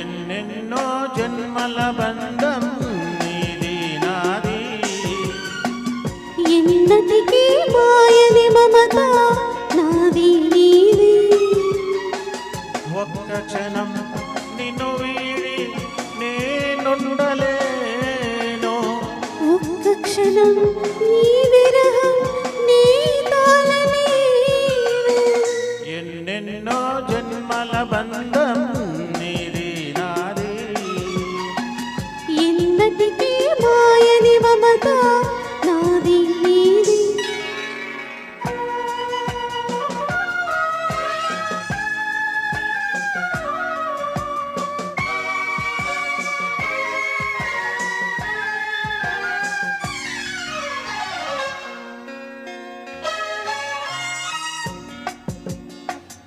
ఎన్నెన్నో జన్మల బంధం నీది నాది. ఎన్నటికీ మాయని మమత నాది నీది. ఒక్క క్షణం నిన్ను వీడి నేనుండలేను. ఒక్క క్షణం నీ విరహం నీ ఎన్నెన్నో జన్మల బంధం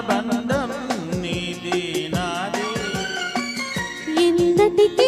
బంధం నీది నాది. ఎన్నటికీ